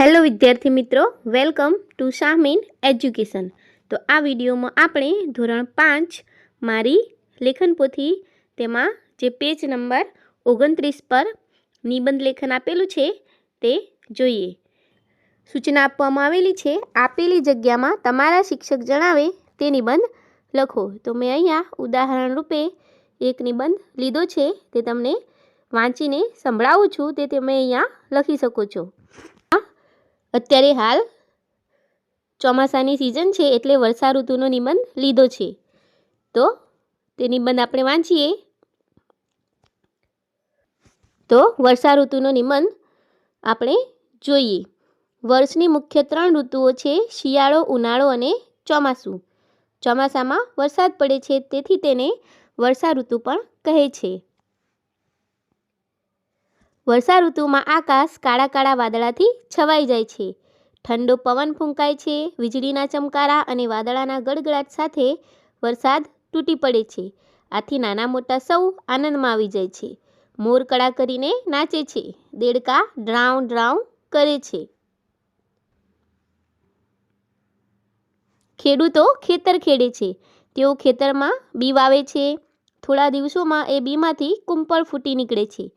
Hello વિદ્યાર્થી મિત્રો, welcome to શામીન education. તો આ વિડીયોમાં આપણે ધોરણ પાંચ મારી લેખન પોથી, તેમાં જે પેજ નંબર ઓગણત્રીસ પર નિબંધ લેખન આપેલું છે, તે જોઈએ. સૂચના આપવામાં આવેલી છે, આપેલી જગ્યામાં તમારા શિક્ષક જણાવે તે નિબંધ લખો. તો મેં અહીંયા ઉદાહરણ રૂપે એક નિબંધ લીધો છે, તે તમને વાંચીને સંભળાવું છું, તે તમે અહીંયા લખી શકો છો. અત્યારે હાલ ચોમાસાની સિઝન છે એટલે વર્ષા ઋતુનો નિબંધ લીધો છે. તો તે નિબંધ આપણે વાંચીએ. તો વર્ષા ઋતુનો નિબંધ આપણે જોઈએ. વર્ષની મુખ્ય ત્રણ ઋતુઓ છે શિયાળો, ઉનાળો અને ચોમાસું. ચોમાસામાં વરસાદ પડે છે તેથી તેને વર્ષા ઋતુ પણ કહે છે. વર્ષા ઋતુમાં આકાશ કાળા કાળા વાદળાથી છવાઈ જાય છે. ઠંડો પવન ફૂંકાય છે, વીજળીના ચમકારા અને વાદળાના ગડગડાટ સાથે વરસાદ તૂટી પડે છે. આથી નાના મોટા સૌ આનંદમાં આવી જાય છે. મોર કળા કરીને નાચે છે, દેડકા ડ્રાઉ ડ્રાઉ કરે છે. ખેડૂતો ખેતર ખેડે છે. તેઓ ખેતરમાં બી વાવે છે. થોડા દિવસોમાં એ બીમાંથી કુંપળ ફૂટી નીકળે છે.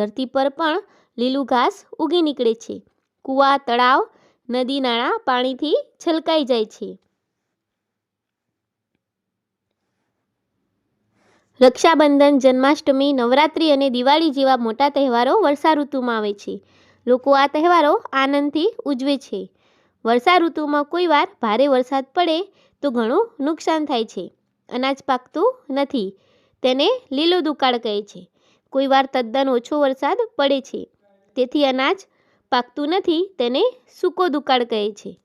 ધરતી પર પણ લીલું ઘાસ ઉગી નીકળે છે. કૂવા, તળાવ, નદી, નાળા પાણીથી છલકાઈ જાય છે. રક્ષાબંધન, જન્માષ્ટમી, નવરાત્રિ અને દિવાળી જેવા મોટા તહેવારો વર્ષા ઋતુમાં આવે છે. લોકો આ તહેવારો આનંદથી ઉજવે છે. વર્ષા ઋતુમાં કોઈ વાર ભારે વરસાદ પડે તો ઘણું નુકસાન થાય છે. અનાજ પાકતું નથી. તેને લીલો દુકાળ કહે છે. કોઈ વાર તદ્દન ઓછો વરસાદ પડે છે. તેથી અનાજ પાકતું નથી, તેને સૂકો દુકાળ કહે છે.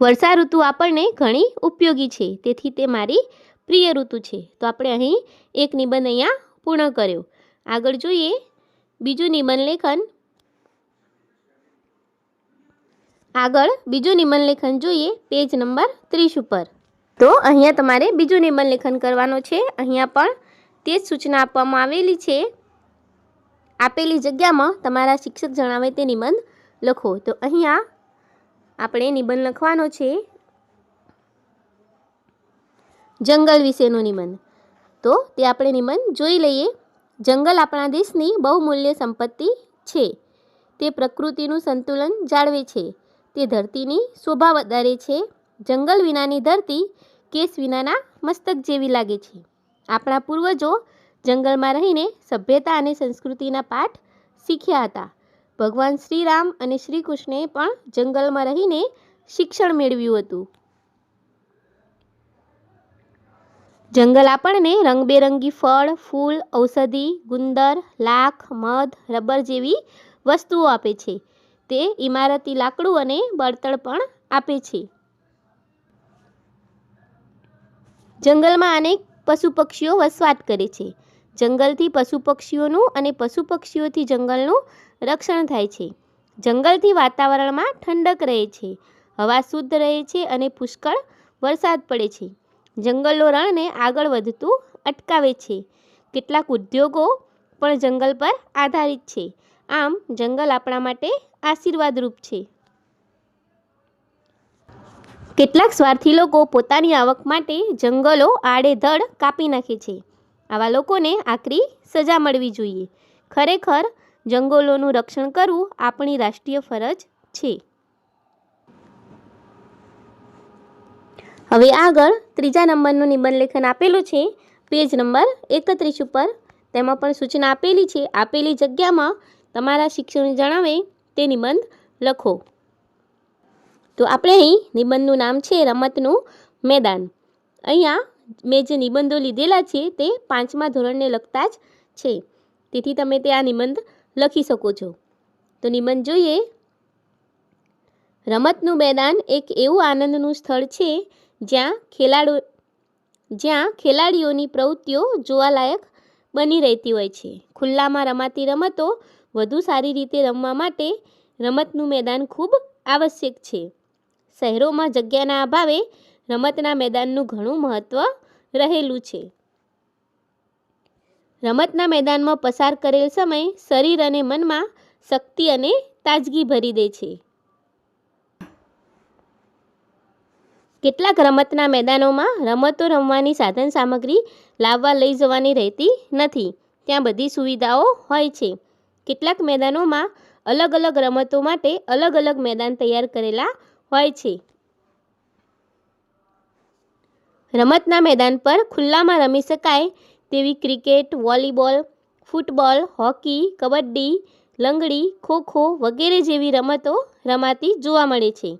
વર્ષા ઋતુ આપણને ઘણી ઉપયોગી છે. તેથી તે મારી પ્રિય ઋતુ છે. તો આપણે અહીં એક નિબંધ અહીંયા પૂર્ણ કર્યો. આગળ જોઈએ બીજું નિબંધ લેખન. આગળ બીજું નિબંધ લેખન જોઈએ, પેજ નંબર ત્રીસ ઉપર. તો અહીંયા તમારે બીજું નિબંધ લેખન કરવાનો છે. અહીંયા પણ તે જ સૂચના આપવામાં આવેલી છે. આપેલી જગ્યામાં તમારા શિક્ષક જણાવે તે નિબંધ લખો. તો અહીંયા આપણે નિબંધ લખવાનો છે. જંગલ વિશેનો નિબંધ. તો તે આપણે નિબંધ જોઈ લઈએ. જંગલ આપણા દેશની બહુમૂલ્ય સંપત્તિ છે. તે પ્રકૃતિનું સંતુલન જાળવે છે. તે ધરતીની શોભા વધારે છે. જંગલ વિનાની ધરતી કેસ વિનાના મસ્તક જેવી લાગે છે. આપણા પૂર્વજો જંગલમાં રહીને સભ્યતા અને સંસ્કૃતિના પાઠ શીખ્યા હતા. ભગવાન શ્રીરામ અને શ્રી કૃષ્ણે પણ જંગલમાં રહીને શિક્ષણ મેળવ્યું હતું. જંગલ આપણને રંગબેરંગી ફળ, ફૂલ, ઔષધિ, ગુંદર, લાખ, મધ, રબર જેવી વસ્તુઓ આપે છે. તે ઇમારતી લાકડું અને બળતણ પણ આપે છે. જંગલમાં અનેક પશુ પક્ષીઓ વસવાટ કરે છે. જંગલથી પશુ પક્ષીઓનું અને પશુ પક્ષીઓથી જંગલનું રક્ષણ થાય છે. જંગલથી વાતાવરણમાં ઠંડક રહે છે. હવા શુદ્ધ રહે છે અને પુષ્કળ વરસાદ પડે છે. જંગલો રણને આગળ વધતું અટકાવે છે. કેટલાક ઉદ્યોગો પણ જંગલ પર આધારિત છે. આમ, જંગલ આપણા માટે આશીર્વાદરૂપ છે. કેટલાક સ્વાર્થી લોકો પોતાની આવક માટે જંગલો, આડેધડ કાપી નાખે છે. આવા લોકોને આકરી સજા મળવી જોઈએ. ખરેખર, જંગલોનું રક્ષણ કરવું આપણી રાષ્ટ્રીય ફરજ છે. હવે આગળ ત્રીજા નંબરનું નિબંધ લેખન આપેલું છે. પેજ નંબર એકત્રીસ ઉપર તેમાં પણ સૂચના આપેલી છે. આપેલી જગ્યામાં તમારા શિક્ષણ જણાવે તે નિબંધ લખો. તો આપણે અહીં નિબંધનું નામ છે રમતનું મેદાન. અહીંયા મેં જે નિબંધો લીધેલા છે તે પાંચમા ધોરણને લગતા જ છે. તેથી તમે તે આ નિબંધ લખી શકો છો. તો નિબંધ જોઈએ. રમતનું મેદાન એક એવું આનંદનું સ્થળ છે જ્યાં ખેલાડો, જ્યાં ખેલાડીઓની પ્રવૃત્તિઓ જોવાલાયક બની રહેતી હોય છે. ખુલ્લામાં રમાતી રમતો વધુ સારી રીતે રમવા માટે રમતનું મેદાન ખૂબ આવશ્યક છે. શહેરોમાં જગ્યાના અભાવે રમતના મેદાનનું ઘણું મહત્ત્વ રહેલું છે. રમતના મેદાનમાં પસાર કરેલ સમય શરીર અને મનમાં શક્તિ અને તાજગી ભરી દે છે. કેટલાક રમતના મેદાનોમાં રમતો રમવાની સાધન સામગ્રી લાવવા લઈ જવાની રહેતી નથી. ત્યાં બધી સુવિધાઓ હોય છે. કેટલાક મેદાનોમાં અલગ અલગ રમતો માટે અલગ અલગ મેદાન તૈયાર કરેલા હોય છે. રમતના મેદાન પર ખુલ્લામાં રમી શકાય તેવી cricket, volleyball, football, hockey, kabaddi, લંગડી, ખોખો વગેરે જેવી રમતો રમાતી જોવા મળે છે.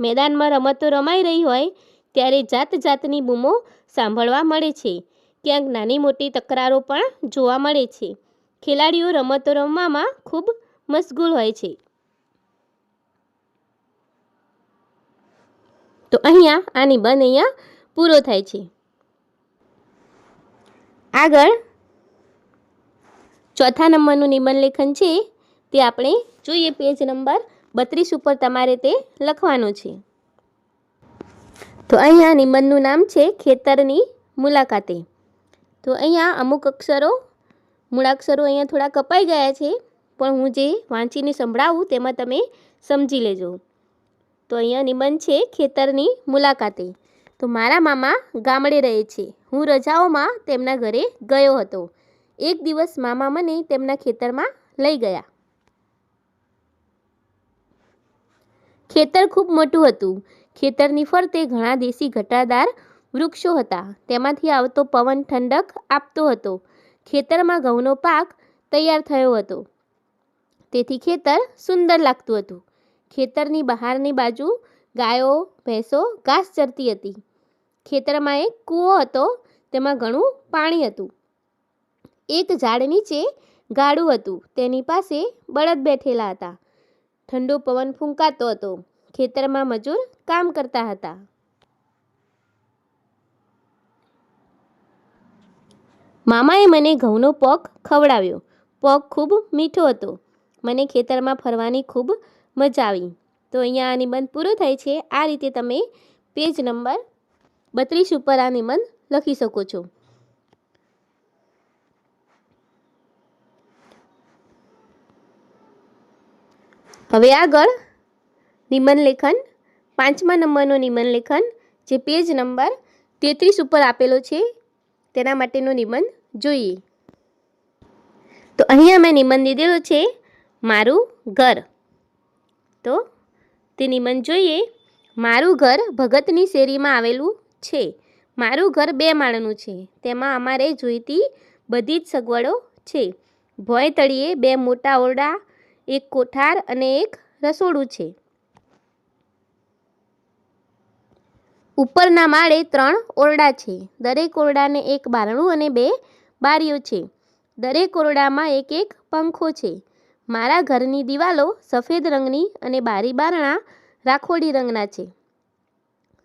મેદાનમાં રમતો રમાઈ રહી હોય ત્યારે જાત જાતની બૂમો સાંભળવા મળે છે. ક્યાંક નાની મોટી તકરારો પણ જોવા મળે છે. ખેલાડીઓ રમતો રમવામાં ખૂબ મશગુલ હોય છે. તો અહીંયા આ નિબંધ અહીંયા પૂરો થાય છે. આગળ ચોથા નંબરનું નિબંધ લેખન છે તે આપણે જોઈએ. પેજ નંબર બત્રીસ ઉપર તમારે તે લખવાનું છે. તો અહીંયા નિબંધનું નામ છે ખેતરની મુલાકાતે. તો અહીંયા અમુક અક્ષરો, મૂળાક્ષરો અહીંયા થોડા કપાઈ ગયા છે, પણ હું જે વાંચીને સંભળાવું તેમાં તમે સમજી લેજો. તો અહીંયા નિબંધ છે ખેતરની મુલાકાતે. તો મારા મામા ગામડે રહે છે. હું રજાઓમાં તેમના ઘરે ગયો હતો. એક દિવસ મામા મને તેમના ખેતરમાં લઈ ગયા. ખેતર ખૂબ મોટું હતું. ખેતરની ફરતે ઘણા દેશી ઘટાદાર વૃક્ષો હતા. તેમાંથી આવતો પવન ઠંડક આપતો હતો. ખેતરમાં ઘઉંનો પાક તૈયાર થયો હતો. તેથી ખેતર સુંદર લાગતું હતું. ખેતરની બહારની બાજુ ગાયો, ભેંસો, ઘાસ ચરતી હતી. ખેતરમાં એક કૂવો હતો, તેમાં ઘણું પાણી હતું. એક ઝાડ નીચે ગાડું હતું, તેની પાસે બળદ બેઠેલા હતા. ઠંડો પવન ફૂંકાતો હતો. ખેતરમાં મજૂર કામ કરતા હતા. મામાએ મને ઘઉંનો પગ ખવડાવ્યો. પગ ખૂબ મીઠો હતો. મને ખેતરમાં ફરવાની ખૂબ મજા આવી. તો અહીંયા આ નિબંધ પૂરો થાય છે. આ રીતે તમે પેજ નંબર બત્રીસ ઉપર આ નિબંધ લખી શકો છો. હવે આગળ નિબંધ લેખન પાંચમા નંબરનો નિબંધ લેખન જે પેજ નંબર તેત્રીસ ઉપર આપેલો છે, તેના માટેનો નિબંધ જોઈએ. તો અહીંયા મેં નિબંધ દીધેલો છે, મારું ઘર. તો? તે નિબંધ જોઈએ મારું ઘર ભગતની શેરીમાં આવેલું છે. મારું ઘર બે માળનું છે. તેમાં અમારે જોઈતી બધી જ સગવડો છે. ભોંય તળીએ બે મોટા ઓરડા, એક કોઠાર અને એક રસોડું છે. ઉપરના માળે ત્રણ ઓરડા છે. દરેક ઓરડાને એક બારણું અને બે બારીઓ છે. દરેક ઓરડામાં એક એક પંખો છે. મારા ઘરની દિવાલો સફેદ રંગની અને બારી બારણા રાખોડી રંગના છે.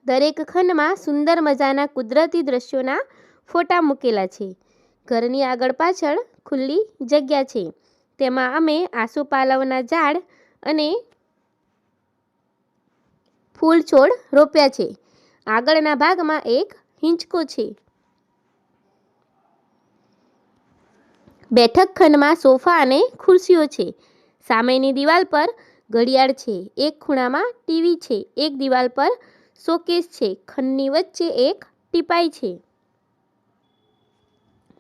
દરેક ખંડમાં સુંદર મજાના કુદરતી દ્રશ્યોના ફોટા મૂકેલા છે. ઘરની આગળ પાછળ ખુલ્લી જગ્યા છે. તેમાં અમે આસોપાલવના ઝાડ અને ફૂલ છોડ રોપ્યા છે. આગળના ભાગમાં એક હિંચકો છે. બેઠક ખંડમાં સોફા અને ખુરશીઓ છે. સામેની દિવાલ પર ઘડિયાળ છે. એક ખૂણામાં ટીવી છે. એક દિવાલ પર શોકેસ છે. ખંડની વચ્ચે એક ટીપાઈ છે.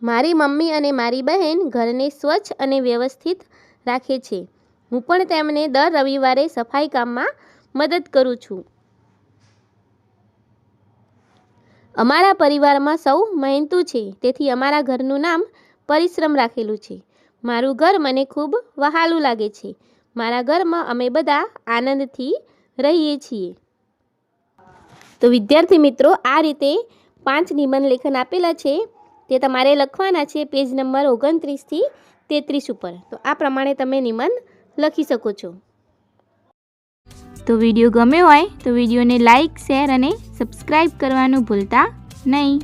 મારી મમ્મી અને મારી બહેન ઘરને સ્વચ્છ અને વ્યવસ્થિત રાખે છે. હું પણ તેમને દર રવિવારે સફાઈ કામમાં મદદ કરું છું. અમારા પરિવારમાં સૌ મહેનતુ છે. તેથી અમારા ઘરનું નામ પરિશ્રમ રાખેલું છે. મારું ઘર મને ખૂબ વહાલું લાગે છે. મારા ઘરમાં અમે બધા આનંદથી રહીએ છીએ. તો વિદ્યાર્થી મિત્રો, આ રીતે પાંચ નિબંધ લેખન આપેલા છે. તે તમારે લખવાના છે પેજ નંબર ઓગણત્રીસથી તેત્રીસ ઉપર. તો આ પ્રમાણે તમે નિબંધ લખી શકો છો. તો વીડિયો ગમ્યો હોય તો વિડીયોને લાઇક શેર અને સબસ્ક્રાઈબ કરવાનું ભૂલતા નહીં.